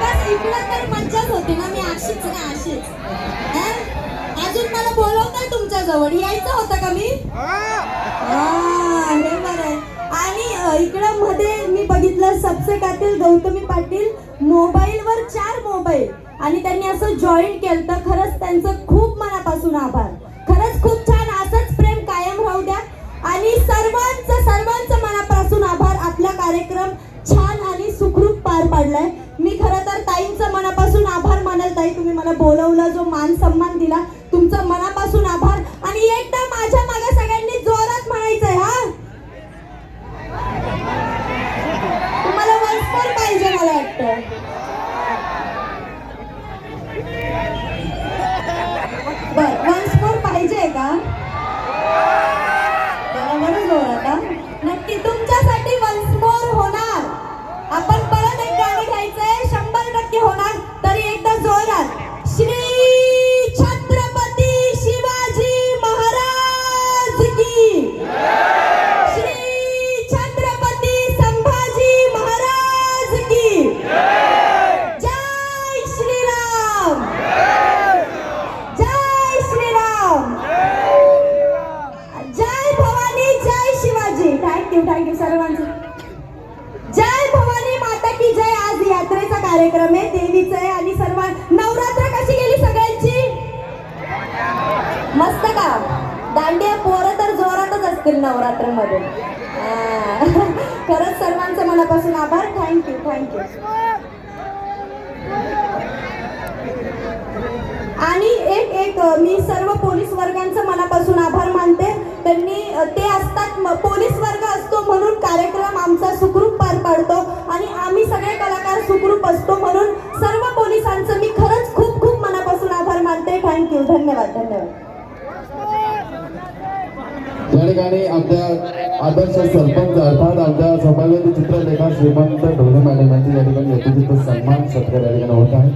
बस इकडं तर मज्जाच होती ना मी अशीच ना अशीच. अजून मला बोलवताय तुमच्या जवळ यायचं होतं का मी? हे बरं आहे. आणि इकडं मध्ये मी बघितलं सबसे कातील गौतमी पाटील मोबाईलवर चार मोबाईल. आणि त्यांनी असं जॉईन केलं तर खरंच त्यांचं खूप मनापासून आभार. खरंच खूप पाडलाय मी खरं तर ताईंचं मनापासून आभार मानल ताई. तुम्ही मला बोलवलं जो मान सन्मान दिला तुमचा मनापासून आभार. आणि एकदा माझ्या मागे सगळ्यांनी जोरात म्हणायचंय हा? तुम्हाला वन्स पाहिजे मला वाटतं. थँक्यू थँक्यू सर्वांचं. जय भवानी माता की जय. आज यात्रेचा कार्यक्रम आहे देवीचा आहे आणि सर्व नवरात्र कशी गेली सगळ्यांची? मस्त का? दांडिया पोरं तर जोरातच असतील नवरात्रमध्ये. हा. खरंच सर्वांचं मनापासून आभार. थँक्यू थँक्यू आणि एक एक मी सर्व पोलीस वर्गांचं असतो म्हणून सर्व पोलिसांचं मी खरंच खूप खूप मनापासून आभार मानते. थँक्यू धन्यवाद धन्यवाद. त्या ठिकाणी आमच्या आदर्श सरपंच अर्थात आमच्या सौभाग्यवती चित्रलेखा श्रीमंत ढोले मॅडम यांचे या ठिकाणी यथोचित सन्मान सत्कार या ठिकाणी होत आहे.